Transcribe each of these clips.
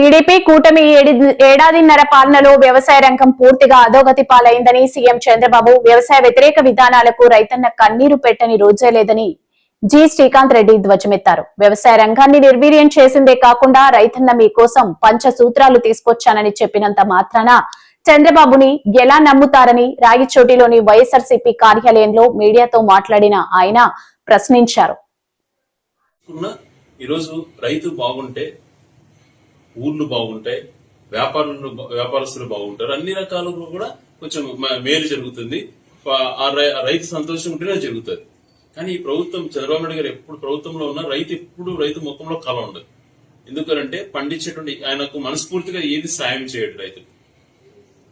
TDP కూటమి AD- ఏడాదిన్నర పాలనలో వ్యవసాయ రంగం పూర్తిగా అధోగతి పాలైందని సీఎం చంద్రబాబు వ్యవసాయ వ్యతిరేక విధానాలకు రైతన్న కన్నీరు పెట్టని రోజే లేదని జి శ్రీకాంత్ రెడ్డి ధ్వజమెత్తారు. వ్యవసాయ రంగాన్ని నిర్వీర్యం చేసిందే కాకుండా రైతన్న మీకోసం పంచ సూత్రాలు తీసుకొచ్చానని చెప్పినంత మాత్రాన చంద్రబాబుని ఎలా నమ్ముతారని రాగిచోటిలోని వైఎస్ఆర్సీపీ కార్యాలయంలో మీడియాతో మాట్లాడిన ఆయన ప్రశ్నించారు. ఈరోజు రైతు బాగుంటే ఊళ్ళు బాగుంటాయి వ్యాపారులు వ్యాపారస్తులు బాగుంటారు. అన్ని రకాలుగా కూడా కొంచెం మేలు జరుగుతుంది. ఆ రైతు సంతోషం ఉంటేనే జరుగుతుంది. కానీ ఈ ప్రభుత్వం చంద్రబాబు నాయుడు గారు ఎప్పుడు ప్రభుత్వంలో ఉన్న రైతు ఎప్పుడు రైతు ముఖంలో కళ ఉండదు. ఎందుకంటే పండించేటువంటి ఆయనకు మనస్ఫూర్తిగా ఏది సాయం చేయడు రైతు.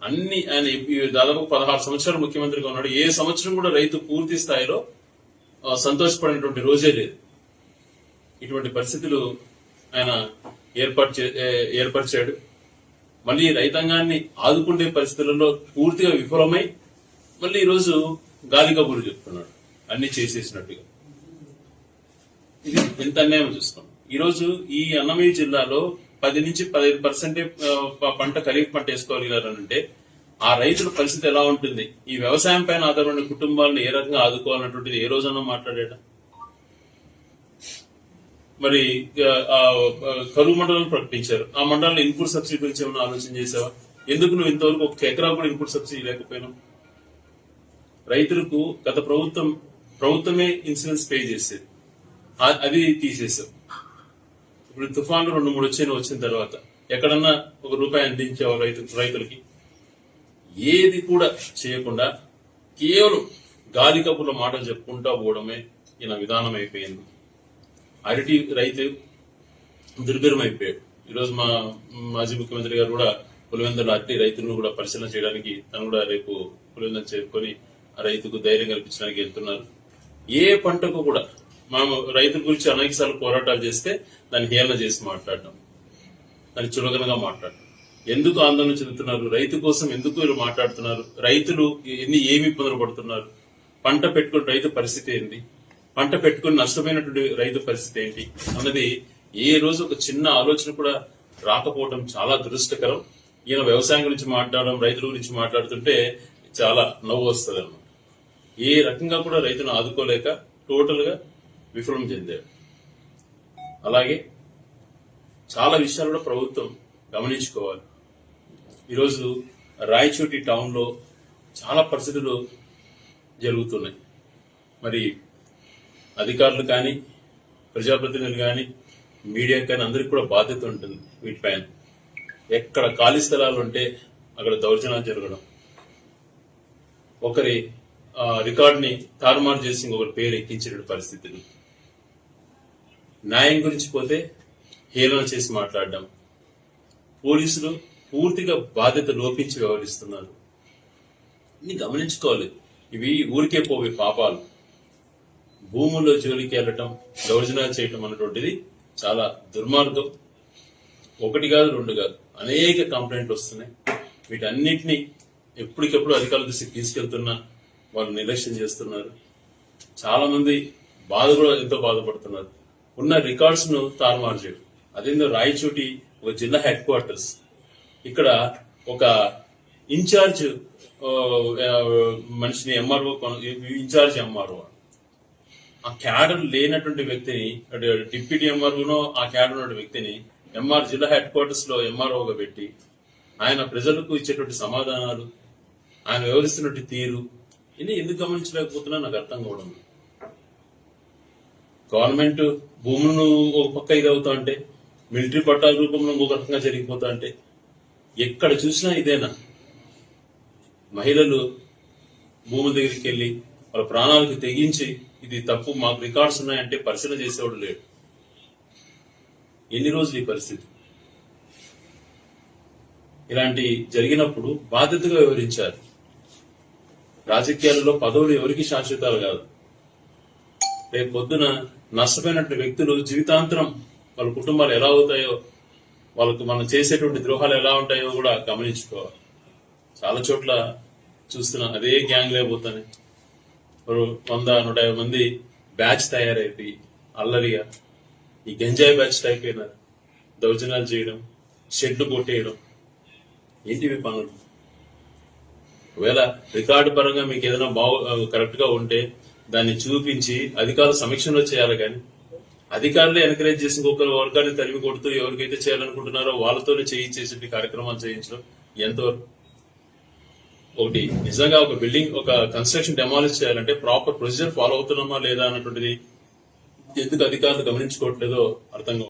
అన్ని ఆయన ఈ దాదాపు పదహారు సంవత్సరాలు ముఖ్యమంత్రిగా ఉన్నాడు. ఏ సంవత్సరం కూడా రైతు పూర్తి స్థాయిలో సంతోషపడినటువంటి రోజే లేదు. ఇటువంటి పరిస్థితులు ఆయన ఏర్పాటు చే- ఏర్పరిచాడు. మళ్ళీ రైతాంగాన్ని ఆదుకునే పరిస్థితులలో పూర్తిగా విఫలమై మళ్ళీ ఈరోజు గాలి కబుర్లు చెప్తున్నాడు. అన్ని చేసేసినట్టుగా. ఇది ఎంత అన్యాయం చూస్తాం. ఈరోజు ఈ అన్నమయ్య జిల్లాలో పది నుంచి పదిహేను పర్సెంటే పంట ఖరీఫ్ పంట వేసుకోగలిగారంటే ఆ రైతుల పరిస్థితి ఎలా ఉంటుంది? ఈ వ్యవసాయం పైన ఆధారపడిన కుటుంబాలను ఏ రకంగా ఆదుకోవాలన్నటువంటిది ఏ రోజన్నా మాట్లాడేట మరి ఆ, కరువు మండలం ప్రకటించారు. ఆ మండలంలో ఇన్పుట్ సబ్సిడీ గురించి ఏమైనా ఆలోచన చేసావా ఎందుకు నువ్వు ఇంతవరకు ఒక ఎకరా కూడా ఇన్పుట్ సబ్సిడీ లేకపోయినావు? రైతులకు గత ప్రభుత్వం ప్రభుత్వమే ఇన్సూరెన్స్ పే చేసేది. అది తీసేసావు ఇప్పుడు తుఫాన్లు రెండు మూడు వచ్చాయి వచ్చిన తర్వాత. ఎక్కడన్నా ఒక రూపాయి అందించావు రైతు రైతులకి? ఏది కూడా చేయకుండా కేవలం గాలి కబుర్ల మాటలు చెప్పుకుంటా పోవడమే ఈయన విధానం అయిపోయింది. అరటి రైతు దుర్భరం అయిపోయాడు ఈరోజు మా మాజీ ముఖ్యమంత్రి గారు కూడా పులివెందుల అరటి రైతులను కూడా పరిశీలన చేయడానికి తను కూడా రేపు పులివెందులు చేరుకొని ఆ రైతుకు ధైర్యం కల్పించడానికి వెళ్తున్నారు. ఏ పంటకు కూడా మనం రైతుల గురించి అనేక సార్లు పోరాటాలు చేస్తే దాన్ని హేళన చేసి మాట్లాడటం దాన్ని చులకనగా మాట్లాడటం ఎందుకు ఆందోళన చెందుతున్నారు? రైతు కోసం ఎందుకు వీళ్ళు మాట్లాడుతున్నారు? రైతులు ఎన్ని ఏమి ఇబ్బందులు పడుతున్నారు? పంట పెట్టుకుని రైతు పరిస్థితి ఏంటి పంట పెట్టుకుని నష్టమైనటువంటి రైతు పరిస్థితి ఏంటి అన్నది ఏ రోజు ఒక చిన్న ఆలోచన కూడా రాకపోవడం చాలా దురదృష్టకరం. ఈయన వ్యవసాయం గురించి మాట్లాడడం రైతుల గురించి మాట్లాడుతుంటే చాలా నవ్వు వస్తుంది అనమాట ఏ రకంగా కూడా రైతును ఆదుకోలేక టోటల్గా విఫలం చెందాడు. అలాగే చాలా విషయాలు కూడా ప్రభుత్వం గమనించుకోవాలి. ఈరోజు రాయచోటి టౌన్లో చాలా పరిస్థితులు జరుగుతున్నాయి. మరి అధికారులు కానీ ప్రజాప్రతినిధులు కానీ మీడియా కానీ అందరికి కూడా బాధ్యత ఉంటుంది వీటిపైన. ఎక్కడ ఖాళీ స్థలాలు ఉంటే అక్కడ దౌర్జన్యాలు జరగడం. ఒకరి ఆ, రికార్డుని తారుమారు చేసి ఇంకొకరి పేరు ఎక్కించిన పరిస్థితులు న్యాయం గురించి పోతే హేళన చేసి మాట్లాడడం. పోలీసులు పూర్తిగా బాధ్యత లోపించి వ్యవహరిస్తున్నారు. ఇన్ని గమనించుకోవాలి. ఇవి ఊరికే పోవే పాపాలు. భూముల్లో జోలికి వెళ్ళటం దౌర్జన్యాలు చేయటం అన్నటువంటిది చాలా దుర్మార్గం. ఒకటి కాదు రెండు కాదు అనేక కంప్లైంట్లు వస్తున్నాయి. వీటన్నిటిని ఎప్పటికెప్పుడు అధికారుల దృష్టికి తీసుకెళ్తున్నా వాళ్ళు నిర్లక్ష్యం చేస్తున్నారు. చాలా మంది బాధ కూడా ఎంతో బాధపడుతున్నారు. ఉన్న రికార్డ్స్ను తారుమారు చేయడం. అదేందో రాయచోటి ఒక జిల్లా హెడ్ క్వార్టర్స్. ఇక్కడ ఒక ఇన్ఛార్జ్ మనిషిని ఎంఆర్ఓ ఇన్ఛార్జ్ ఎంఆర్ఓ. ఆ క్యాడర్ లేనటువంటి వ్యక్తిని డిప్యూటీ ఎంఆర్ఓనో ఆ క్యాడర్ ఉన్న వ్యక్తిని ఎంఆర్ జిల్లా హెడ్ క్వార్టర్స్లో ఎంఆర్ఓగా పెట్టి ఆయన ప్రజలకు ఇచ్చేటువంటి సమాధానాలు ఆయన వ్యవహరిస్తున్నటువంటి తీరు ఇన్ని ఎందుకు గమనించలేకపోతున్నా నాకు అర్థం కావడం గవర్నమెంట్ భూములను ఒక పక్క ఇది అవుతా అంటే మిలిటరీ పట్టాల రూపంలో ఇంకొక రకంగా జరిగిపోతా అంటే ఎక్కడ చూసినా ఇదేనా? మహిళలు భూముల దగ్గరికి వెళ్ళి వాళ్ళ ప్రాణాలకు తెగించి ఇది తప్పు మాకు రికార్డ్స్ ఉన్నాయంటే పరిశీలన చేసేవాడు లేడు. ఎన్ని రోజులు ఈ పరిస్థితి? ఇలాంటి జరిగినప్పుడు బాధ్యతగా వివరించారు రాజకీయాలలో పదవులు ఎవరికి శాశ్వతాలు కాదు. రేపు పొద్దున నష్టపోయినటువంటి వ్యక్తులు జీవితాంతరం వాళ్ళ కుటుంబాలు ఎలా అవుతాయో వాళ్ళకు మనం చేసేటువంటి ద్రోహాలు ఎలా ఉంటాయో కూడా గమనించుకోవాలి. చాలా చోట్ల చూస్తున్నాం అదే గ్యాంగ్ లేకపోతానే వంద నూట యాభై మంది బ్యాచ్ తయారైపోయి అల్లరిగా ఈ గంజాయి బ్యాచ్ టైప్ అయినారు దౌర్జన్యాలు చేయడం షెడ్లు కొట్టేయడం ఏంటివి పనులు ఒకవేళ రికార్డు పరంగా మీకు ఏదైనా బాగు కరెక్ట్గా ఉంటే దాన్ని చూపించి అధికారులు సమీక్షలో చేయాలి కానీ అధికారులు ఎంకరేజ్ చేసి ఇంకొక వర్గాన్ని తరిమి కొడుతూ ఎవరికైతే చేయాలనుకుంటున్నారో వాళ్ళతోనే చేయించేసి కార్యక్రమాలు చేయించడం ఎంతవరకు ఒకటి నిజంగా ఒక బిల్డింగ్ ఒక కన్స్ట్రక్షన్ డెమాలిష్ చేయాలంటే ప్రాపర్ ప్రొసీజర్ ఫాలో అవుతున్నామా లేదా అన్నటువంటిది ఎందుకు అధికారులు గమనించుకోవట్లేదో అర్థం